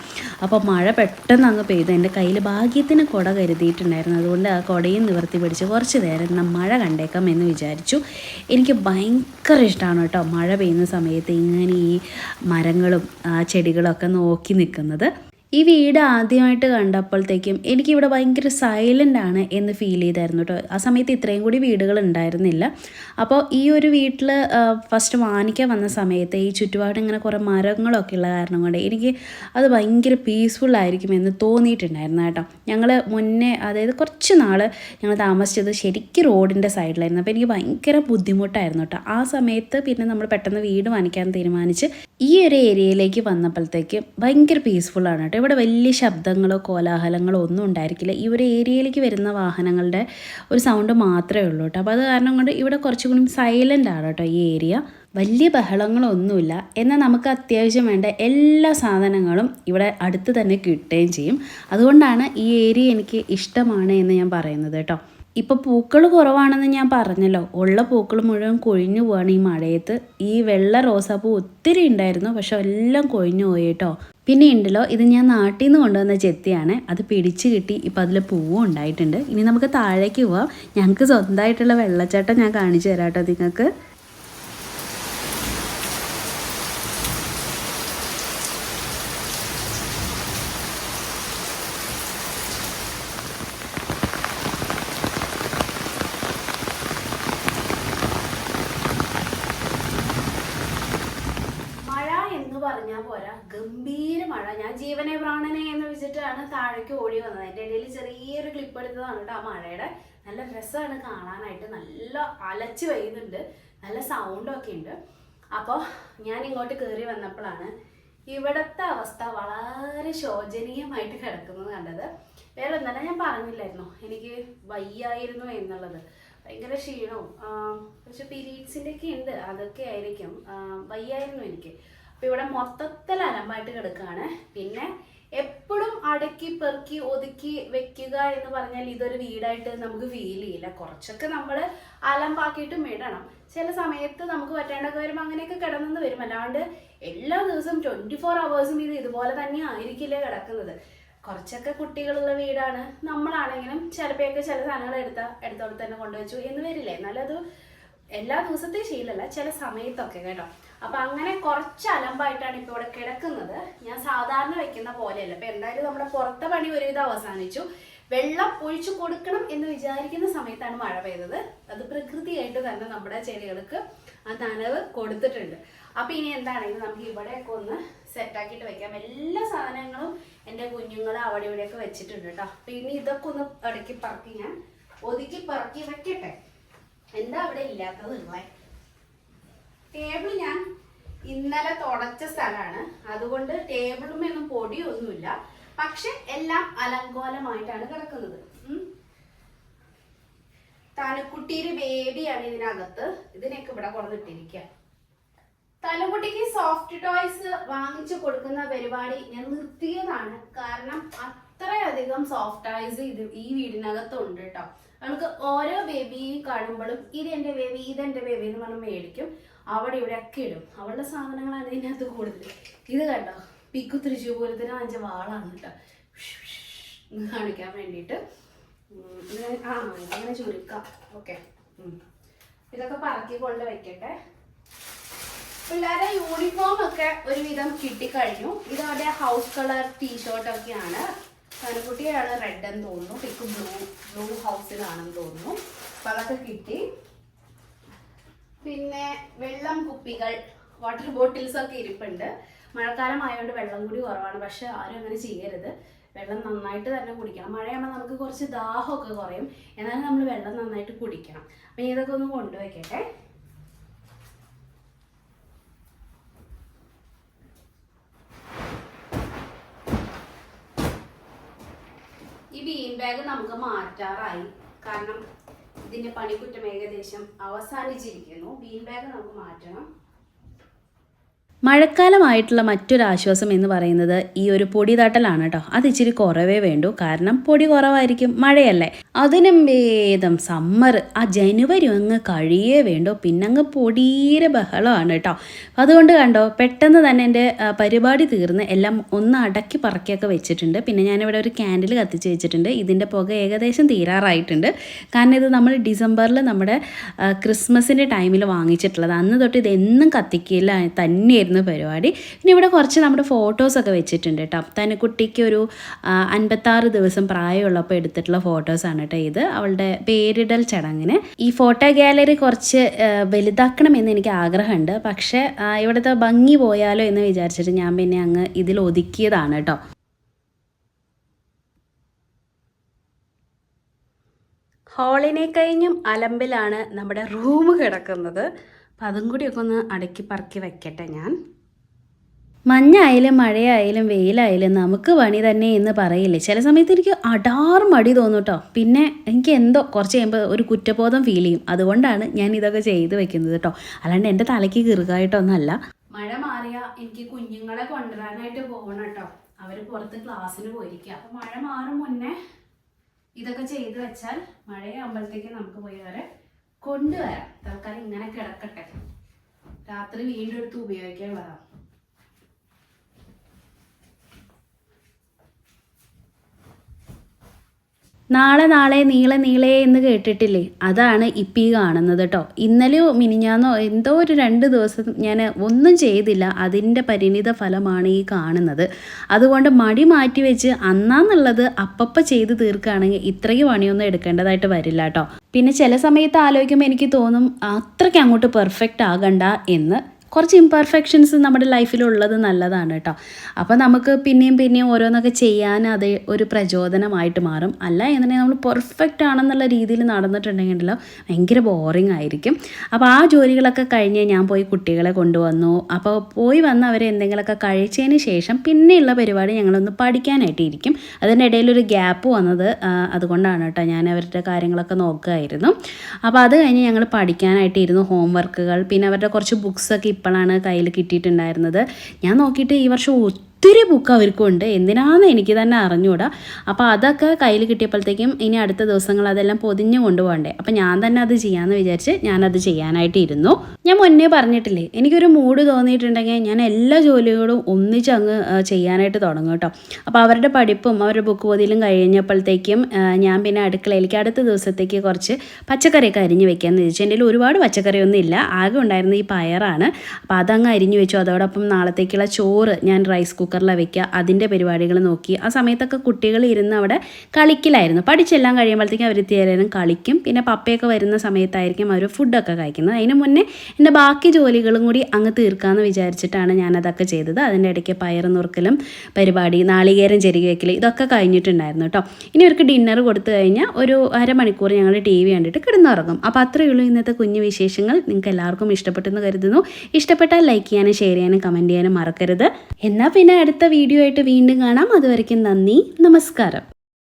അപ്പോൾ മഴ പെട്ടെന്ന് അങ്ങ് പെയ്തു. എന്റെ കയ്യിൽ ഭാഗ്യത്തിന് കുട കരുതിയിട്ടുണ്ടായിരുന്നു. അതുകൊണ്ട് ആ കുടയും നിവർത്തി പിടിച്ച് കുറച്ച് നേരം നാം മഴ കണ്ടേക്കാം എന്ന് വിചാരിച്ചു. എനിക്ക് ഭയങ്കര ഇഷ്ടമാണ് കേട്ടോ മഴ പെയ്യുന്ന സമയത്ത് ഇങ്ങനെ ഈ മരങ്ങളും ആ ചെടികളൊക്കെ നോക്കി നിൽക്കുന്നത്. ഈ വീട് ആദ്യമായിട്ട് കണ്ടപ്പോഴത്തേക്കും എനിക്കിവിടെ ഭയങ്കര സൈലന്റ് ആണ് എന്ന് ഫീൽ ചെയ്തായിരുന്നു കേട്ടോ ആ സമയത്ത് ഇത്രയും കൂടി വീടുകൾ ഉണ്ടായിരുന്നില്ല. അപ്പോൾ ഈ ഒരു വീട്ടിൽ ഫസ്റ്റ് വാങ്ങിക്കാൻ വന്ന സമയത്ത് ഈ ചുറ്റുപാട് ഇങ്ങനെ കുറേ മരങ്ങളൊക്കെ ഉള്ള കാരണം കൊണ്ട് എനിക്ക് അത് ഭയങ്കര പീസ്ഫുൾ ആയിരിക്കും എന്ന് തോന്നിയിട്ടുണ്ടായിരുന്നു കേട്ടോ. ഞങ്ങൾ മുന്നേ അതായത് കുറച്ച് നാൾ ഞങ്ങൾ താമസിച്ചത് ശരിക്കും റോഡിന്റെ സൈഡിലായിരുന്നു. അപ്പോൾ എനിക്ക് ഭയങ്കര ബുദ്ധിമുട്ടായിരുന്നു കേട്ടോ ആ സമയത്ത് പിന്നെ നമ്മൾ പെട്ടെന്ന് വീട് വാങ്ങിക്കാൻ തീരുമാനിച്ച് ഈ ഒരു ഏരിയയിലേക്ക് വന്നപ്പോഴത്തേക്കും ഭയങ്കര പീസ്ഫുൾ ആണ് കേട്ടോ കേട്ടോ ഇവിടെ വലിയ ശബ്ദങ്ങളോ കോലാഹലങ്ങളോ ഒന്നും ഉണ്ടായിരിക്കില്ല. ഈ ഒരു ഏരിയയിലേക്ക് വരുന്ന വാഹനങ്ങളുടെ ഒരു സൗണ്ട് മാത്രമേ ഉള്ളൂ കേട്ടോ. അപ്പോൾ അത് കാരണം കൊണ്ട് ഇവിടെ കുറച്ചും കൂടി സൈലന്റ് ആണ് കേട്ടോ ഈ ഏരിയ. വലിയ ബഹളങ്ങളൊന്നുമില്ല. എന്നാൽ നമുക്ക് അത്യാവശ്യം വേണ്ട എല്ലാ സാധനങ്ങളും ഇവിടെ അടുത്ത് തന്നെ കിട്ടുകയും ചെയ്യും. അതുകൊണ്ടാണ് ഈ ഏരിയ എനിക്ക് ഇഷ്ടമാണ് എന്ന് ഞാൻ പറയുന്നത് കേട്ടോ. ഇപ്പോൾ പൂക്കൾ കുറവാണെന്ന് ഞാൻ പറഞ്ഞല്ലോ. ഉള്ള പൂക്കൾ മുഴുവൻ കൊഴിഞ്ഞു പോവാണ് ഈ മഴയത്ത്. ഈ വെള്ള റോസാപ്പൂ ഒത്തിരി ഉണ്ടായിരുന്നു പക്ഷെ എല്ലാം കൊഴിഞ്ഞു പോയി കേട്ടോ. പിന്നെ ഉണ്ടല്ലോ ഇത് ഞാൻ നാട്ടിൽ നിന്ന് കൊണ്ടുവന്ന ചെത്തിയാണ്. അത് പിടിച്ച് കിട്ടി. ഇപ്പം അതിൽ പൂവും ഉണ്ടായിട്ടുണ്ട്. ഇനി നമുക്ക് താഴേക്ക് പോവാം. ഞങ്ങൾക്ക് സ്വന്തമായിട്ടുള്ള വെള്ളച്ചാട്ടം ഞാൻ കാണിച്ചു തരാം കേട്ടോ നിങ്ങൾക്ക് മഴ എന്ന് പറഞ്ഞാൽ പോരാ ഗംഭീര മഴ ഞാൻ ജീവനെ പ്രാണനെ എന്ന് താഴേക്ക് ഓടി വന്നത്. എന്റെ ഇടയിൽ ചെറിയൊരു ക്ലിപ്പ് എടുത്തതാണ് കേട്ടോ ആ മഴയുടെ. നല്ല രസമാണ് കാണാനായിട്ട്. നല്ല അലച്ച് പെയ്യുന്നുണ്ട്. നല്ല സൗണ്ടൊക്കെ ഉണ്ട്. അപ്പോൾ ഞാൻ ഇങ്ങോട്ട് കയറി വന്നപ്പോഴാണ് ഇവിടുത്തെ അവസ്ഥ വളരെ ശോചനീയമായിട്ട് കിടക്കുന്നത് കണ്ടത്. വേറെ ഒന്നല്ല ഞാൻ പറഞ്ഞില്ലായിരുന്നു? എനിക്ക് വയ്യായിരുന്നു എന്നുള്ളത്. ഭയങ്കര ക്ഷീണവും കുറച്ച് പീരീഡ്സിന്റെ ഒക്കെ ഉണ്ട്. അതൊക്കെ ആയിരിക്കും. വയ്യായിരുന്നു എനിക്ക്. അപ്പോൾ ഇവിടെ മൊത്തത്തിൽ അലമ്പായിട്ട് കിടക്കുകയാണ്. പിന്നെ എപ്പോഴും അടക്കി പെറുക്കി ഒതുക്കി വെക്കുക എന്ന് പറഞ്ഞാൽ ഇതൊരു വീടായിട്ട് നമുക്ക് ഫീൽ ചെയ്യില്ല. കുറച്ചൊക്കെ നമ്മൾ അലമ്പാക്കിയിട്ടും ഇടണം. ചില സമയത്ത് നമുക്ക് പറ്റേണ്ടൊക്കെ വരുമ്പോൾ അങ്ങനെയൊക്കെ കിടന്നെന്ന് വരും. അല്ലാണ്ട് എല്ലാ ദിവസവും ട്വന്റി ഫോർ അവേഴ്സും ഇത് ഇതുപോലെ തന്നെ ആയിരിക്കില്ല കിടക്കുന്നത്. കുറച്ചൊക്കെ കുട്ടികളുള്ള വീടാണ്. നമ്മളാണെങ്കിലും ചിലപ്പോഴൊക്കെ ചില സാധനങ്ങൾ എടുത്ത എടുത്തോടെ തന്നെ കൊണ്ടുവച്ചു എന്ന് വരില്ലേ? എന്നാലും അത് എല്ലാ ദിവസത്തെ ശീലല്ല. ചില സമയത്തൊക്കെ കേട്ടോ. അപ്പൊ അങ്ങനെ കുറച്ച് അലമ്പായിട്ടാണ് ഇപ്പൊ ഇവിടെ കിടക്കുന്നത്. ഞാൻ സാധാരണ വെക്കുന്ന പോലെയല്ല. അപ്പൊ എന്തായാലും നമ്മുടെ പുറത്തെ പണി ഒരുവിധം അവസാനിച്ചു. വെള്ളം ഒഴിച്ചു കൊടുക്കണം എന്ന് വിചാരിക്കുന്ന സമയത്താണ് മഴ പെയ്തത്. അത് പ്രകൃതിയായിട്ട് തന്നെ നമ്മുടെ ചെടികൾക്ക് ആ നനവ് കൊടുത്തിട്ടുണ്ട്. അപ്പൊ ഇനി എന്താണെങ്കിലും നമുക്ക് ഇവിടെയൊക്കെ ഒന്ന് സെറ്റാക്കിയിട്ട് വെക്കാം. എല്ലാ സാധനങ്ങളും എന്റെ കുഞ്ഞുങ്ങൾ അവിടെ ഇവിടെയൊക്കെ വെച്ചിട്ടുണ്ട് കേട്ടോ. അപ്പൊ ഇനി ഇതൊക്കെ ഒന്ന് ഇടയ്ക്ക് പറക്കി ഞാൻ ഒതുക്കി പറക്കി വെക്കട്ടെ? എന്താ അവിടെ ഇല്ലാത്തത് ഉള്ളേ? ടേബിൾ ഞാൻ ഇന്നലെ തുടച്ച സ്ഥലമാണ്. അതുകൊണ്ട് ടേബിളുമൊന്നും പൊടിയൊന്നുമില്ല. പക്ഷെ എല്ലാം അലങ്കോലമായിട്ടാണ് കിടക്കുന്നത്. തലക്കുട്ടിയുടെ ബേബിയാണ് ഇതിനകത്ത്. ഇതിനൊക്കെ ഇവിടെ കൊടുത്തിട്ടിരിക്കുക തലക്കുട്ടിക്ക് സോഫ്റ്റ് ടോയ്സ് വാങ്ങിച്ചു കൊടുക്കുന്ന പരിപാടി ഞാൻ നിർത്തിയതാണ്. കാരണം അത്രയധികം സോഫ്റ്റ് ടോയ്സ് ഇത് ഈ വീടിനകത്തുണ്ട് കേട്ടോ. നമുക്ക് ഓരോ ബേബിയും കാണുമ്പോഴും ഇത് എന്റെ ബേബി ഇത് എന്റെ ബേബി എന്ന് പറഞ്ഞ് മേടിക്കും. അവിടെ ഇവിടെ ഒക്കെ ഇടും. അവളുടെ സാധനങ്ങളാണ് ഇതിനകത്ത് കൂടുതൽ ഇത് കണ്ടോ? പിക്കു തൃശ്ശൂർ തന്നെ അഞ്ച വാളാണ് കേട്ടോ. കാണിക്കാൻ വേണ്ടിയിട്ട്. ആ ഇങ്ങനെ ചുരുക്കാം. ഓക്കെ. ഇതൊക്കെ പറക്കി കൊണ്ട് വെക്കട്ടെ. പിള്ളേരെ യൂണിഫോം ഒക്കെ ഒരുവിധം കിട്ടിക്കഴിഞ്ഞു. ഇത് അവരുടെ ഹൗസ് കളർ ടീഷർട്ട് ഒക്കെയാണ്. കനക്കുട്ടിയാണ് റെഡ് എന്ന് തോന്നുന്നു. പിക്ക് ബ്ലൂ ബ്ലൂ ഹൗസിലാണെന്ന് തോന്നുന്നു. അപ്പൊ അതൊക്കെ കിട്ടി. പിന്നെ വെള്ളം കുപ്പികൾ വാട്ടർ ബോട്ടിൽസ് ഒക്കെ ഇരിപ്പുണ്ട്. മഴക്കാലം ആയതുകൊണ്ട് വെള്ളം കൂടി കുറവാണ്. പക്ഷെ ആരും അങ്ങനെ ചെയ്യരുത്. വെള്ളം നന്നായിട്ട് തന്നെ കുടിക്കണം. മഴയാകുമ്പോൾ നമുക്ക് കുറച്ച് ദാഹമൊക്കെ കുറയും. എന്നാലും നമ്മൾ വെള്ളം നന്നായിട്ട് കുടിക്കണം. അപ്പം ഇതൊക്കെ ഒന്ന് കൊണ്ടുവയ്ക്കട്ടെ. ഈ ബീൻ ബാഗ് നമുക്ക് മാറ്റാറായി. കാരണം ഇതിന്റെ പണിക്കുറ്റം ഏകദേശം അവസാനിച്ചിരിക്കുന്നു. ബീൻ ബാഗ് നമുക്ക് മാറ്റണം. മഴക്കാലമായിട്ടുള്ള മറ്റൊരു ആശ്വാസം എന്ന് പറയുന്നത് ഈ ഒരു പൊടി തട്ടലാണ് കേട്ടോ. അത് ഇച്ചിരി കുറവേ വേണ്ടു. കാരണം പൊടി കുറവായിരിക്കും മഴയല്ലേ. അതിനും ഭേദം സമ്മർ ആ ജനുവരി അങ്ങ് കഴിയേ വേണ്ടോ. പിന്നെ അങ്ങ് പൊടിയുടെ ബഹളമാണ് കേട്ടോ. അതുകൊണ്ട് കണ്ടോ പെട്ടെന്ന് തന്നെ എന്റെ പരിപാടി തീർന്ന് എല്ലാം ഒന്ന് അടക്കി പറക്കിയൊക്കെ വെച്ചിട്ടുണ്ട്. പിന്നെ ഞാനിവിടെ ഒരു ക്യാൻഡിൽ കത്തിച്ച് വെച്ചിട്ടുണ്ട്. ഇതിന്റെ പുക ഏകദേശം തീരാറായിട്ടുണ്ട്. കാരണം ഇത് നമ്മൾ ഡിസംബറിൽ നമ്മുടെ ക്രിസ്മസിന്റെ ടൈമിൽ വാങ്ങിച്ചിട്ടുള്ളത്. അന്ന് തൊട്ട് ഇത് കത്തിക്കില്ല തന്നെയായിരുന്നു. പരിപാടി. പിന്നെ ഇവിടെ കുറച്ച് നമ്മുടെ ഫോട്ടോസൊക്കെ വെച്ചിട്ടുണ്ട് കേട്ടോ. തനുക്കുട്ടിക്ക് ഒരു അൻപത്താറ് ദിവസം പ്രായമുള്ളപ്പോൾ എടുത്തിട്ടുള്ള ഫോട്ടോസാണ് കേട്ടോ ഇത്. അവളുടെ പേരിടൽ ചടങ്ങിന്. ഈ ഫോട്ടോ ഗാലറി കുറച്ച് വലുതാക്കണം വലുതാക്കണമെന്ന് എനിക്ക് ആഗ്രഹമുണ്ട്. പക്ഷേ ഇവിടുത്തെ ഭംഗി പോയാലോ എന്ന് വിചാരിച്ചിട്ട് ഞാൻ പിന്നെ അങ്ങ് ഇതിൽ ഒതുക്കിയതാണ് കേട്ടോ. ഹാളിനെ കഴിഞ്ഞും അലമ്പിലാണ് നമ്മുടെ റൂം കിടക്കുന്നത്. അപ്പം അതും കൂടിയൊക്കെ ഒന്ന് അടക്കി പറക്കി വെക്കട്ടെ ഞാൻ. മഞ്ഞായാലും മഴയായാലും വെയിലായാലും നമുക്ക് പണി തന്നെ എന്ന് പറയില്ലേ? ചില സമയത്ത് എനിക്ക് അടാർ മടി തോന്നും കേട്ടോ പിന്നെ എനിക്ക് എന്തോ കുറച്ച് കഴിയുമ്പോൾ ഒരു കുറ്റബോധം ഫീൽ ചെയ്യും. അതുകൊണ്ടാണ് ഞാൻ ഇതൊക്കെ ചെയ്ത് വെക്കുന്നത് കേട്ടോ അല്ലാണ്ട് എന്റെ തലയ്ക്ക് കീറുകയായിട്ടൊന്നല്ല മഴ മാറിയ എനിക്ക് കുഞ്ഞുങ്ങളെ കൊണ്ടുവരാനായിട്ട് പോകണം കേട്ടോ അവർ പുറത്ത് ക്ലാസ്സിന് പോയിരിക്കുക അപ്പോൾ മഴ മാറും മുന്നേ ഇതൊക്കെ ചെയ്ത് വെച്ചാൽ മഴയാകുമ്പോഴത്തേക്ക് നമുക്ക് പോയി അവരെ കൊണ്ടുവരാം. തൽക്കാലം ഇങ്ങനെ കിടക്കട്ടെ. രാത്രി വീണ്ടും എടുത്ത് ഉപയോഗിക്കാനുള്ളതാണ് നാളെ നാളെ നീളെ നീളെ എന്ന് കേട്ടിട്ടില്ലേ? അതാണ് ഇപ്പി കാണുന്നത് കേട്ടോ ഇന്നലെയോ മിനിഞ്ഞാന്നോ എന്തോ ഒരു രണ്ട് ദിവസം ഞാൻ ഒന്നും ചെയ്തില്ല. അതിന്റെ പരിണിത ഫലമാണ് ഈ കാണുന്നത്. അതുകൊണ്ട് മടി മാറ്റി വെച്ച് അന്നാന്നുള്ളത് അപ്പപ്പ ചെയ്ത് തീർക്കുകയാണെങ്കിൽ ഇത്രയും പണിയൊന്നും എടുക്കേണ്ടതായിട്ട് വരില്ല കേട്ടോ പിന്നെ ചില സമയത്ത് ആലോചിക്കുമ്പോൾ എനിക്ക് തോന്നും അത്രയ്ക്ക് അങ്ങോട്ട് പെർഫെക്റ്റ് ആകണ്ട എന്ന്. കുറച്ച് ഇമ്പെർഫെക്ഷൻസ് നമ്മുടെ ലൈഫിലുള്ളത് നല്ലതാണ് കേട്ടോ. അപ്പോൾ നമുക്ക് പിന്നെയും പിന്നെയും ഓരോന്നൊക്കെ ചെയ്യാൻ അത് ഒരു പ്രചോദനമായിട്ട് മാറും. അല്ല എന്നുണ്ടെങ്കിൽ നമ്മൾ പെർഫെക്റ്റ് ആണെന്നുള്ള രീതിയിൽ നടന്നിട്ടുണ്ടെങ്കിലോ ഭയങ്കര ബോറിംഗ് ആയിരിക്കും. അപ്പോൾ ആ ജോലികളൊക്കെ കഴിഞ്ഞ് ഞാൻ പോയി കുട്ടികളെ കൊണ്ടുവന്നു. അപ്പോൾ പോയി വന്ന് അവർ എന്തെങ്കിലുമൊക്കെ കഴിച്ചതിന് ശേഷം പിന്നെയുള്ള പരിപാടി ഞങ്ങളൊന്ന് പഠിക്കാനായിട്ട് ഇരിക്കും. അതിന്റെ ഇടയിൽ ഒരു ഗ്യാപ്പ് വന്നത് അതുകൊണ്ടാണ് കേട്ടോ ഞാൻ അവരുടെ കാര്യങ്ങളൊക്കെ നോക്കുമായിരുന്നു അപ്പോൾ അത് കഴിഞ്ഞ് ഞങ്ങൾ പഠിക്കാനായിട്ട് ഇരുന്നു. ഹോംവർക്കുകൾ പിന്നെ അവരുടെ കുറച്ച് ബുക്സൊക്കെ ഇപ്പോഴാണ് കയ്യിൽ കിട്ടിയിട്ടുണ്ടായിരുന്നത്. ഞാൻ നോക്കിയിട്ട് ഈ വർഷം ഒത്തിരി ബുക്ക് അവർക്കുണ്ട്. എന്തിനാന്ന് എനിക്ക് തന്നെ അറിഞ്ഞുകൂടാ അപ്പോൾ അതൊക്കെ കയ്യിൽ കിട്ടിയപ്പോഴത്തേക്കും ഇനി അടുത്ത ദിവസങ്ങൾ അതെല്ലാം പൊതിഞ്ഞ് കൊണ്ടുപോകണ്ടേ. അപ്പോൾ ഞാൻ തന്നെ അത് ചെയ്യാമെന്ന് വിചാരിച്ച് ഞാനത് ചെയ്യാനായിട്ട് ഇരുന്നു ഞാൻ മുന്നേ പറഞ്ഞിട്ടില്ലേ എനിക്കൊരു മൂഡ് തോന്നിയിട്ടുണ്ടെങ്കിൽ ഞാൻ എല്ലാ ജോലികളും ഒന്നിച്ച് അങ്ങ് ചെയ്യാനായിട്ട് തുടങ്ങും കേട്ടോ. അപ്പോൾ അവരുടെ പഠിപ്പും അവരുടെ ബുക്ക് പൊതിയിലും കഴിഞ്ഞപ്പോഴത്തേക്കും ഞാൻ പിന്നെ അടുക്കളയിലേക്ക് അടുത്ത ദിവസത്തേക്ക് കുറച്ച് പച്ചക്കറിയൊക്കെ അരിഞ്ഞ് വെക്കാമെന്ന് വിചാരിച്ചു. എന്റെ ഒരുപാട് പച്ചക്കറിയൊന്നും ഇല്ല. ആകെ ഉണ്ടായിരുന്ന ഈ പയറാണ്. അപ്പോൾ അതങ്ങ് അരിഞ്ഞു വെച്ചു. അതോടൊപ്പം നാളത്തേക്കുള്ള ചോറ് ഞാൻ റൈസ് കുക്കറിലാണ് വെക്കുക അതിന്റെ പരിപാടികൾ നോക്കി. ആ സമയത്തൊക്കെ കുട്ടികൾ ഇരുന്ന് അവിടെ കളിക്കലായിരുന്നു. പഠിച്ചെല്ലാം കഴിയുമ്പോഴത്തേക്കും അവർ തീരാനും കളിക്കും. പിന്നെ പപ്പയൊക്കെ വരുന്ന സമയത്തായിരിക്കും അവർ ഫുഡൊക്കെ കഴിക്കുന്നത്. അതിന് മുന്നേ എന്റെ ബാക്കി ജോലികളും കൂടി അങ്ങ് തീർക്കാമെന്ന് വിചാരിച്ചിട്ടാണ് ഞാനതൊക്കെ ചെയ്തത്. അതിന്റെ ഇടയ്ക്ക് പയർ നുറുക്കലും പരിപാടി നാളികേരം ചെരുകി വെക്കൽ ഇതൊക്കെ കഴിഞ്ഞിട്ടുണ്ടായിരുന്നു കേട്ടോ. ഇനി അവർക്ക് ഡിന്നർ കൊടുത്തു കഴിഞ്ഞാൽ ഒരു അരമണിക്കൂർ ഞങ്ങൾ ടി വി കണ്ടിട്ട് കിടന്നുറങ്ങും. അപ്പോൾ അത്രയേ ഉള്ളൂ ഇന്നത്തെ കുഞ്ഞു വിശേഷങ്ങൾ. നിങ്ങൾക്ക് എല്ലാവർക്കും ഇഷ്ടപ്പെട്ടെന്ന് കരുതുന്നു. ഇഷ്ടപ്പെട്ടാൽ ലൈക്ക് ചെയ്യാനും ഷെയർ ചെയ്യാനും കമന്റ് ചെയ്യാനും മറക്കരുത്. എന്നാൽ പിന്നെ അടുത്ത വീഡിയോ ആയിട്ട് വീണ്ടും കാണാം. അതുവരയ്ക്കും നന്ദി. നമസ്കാരം.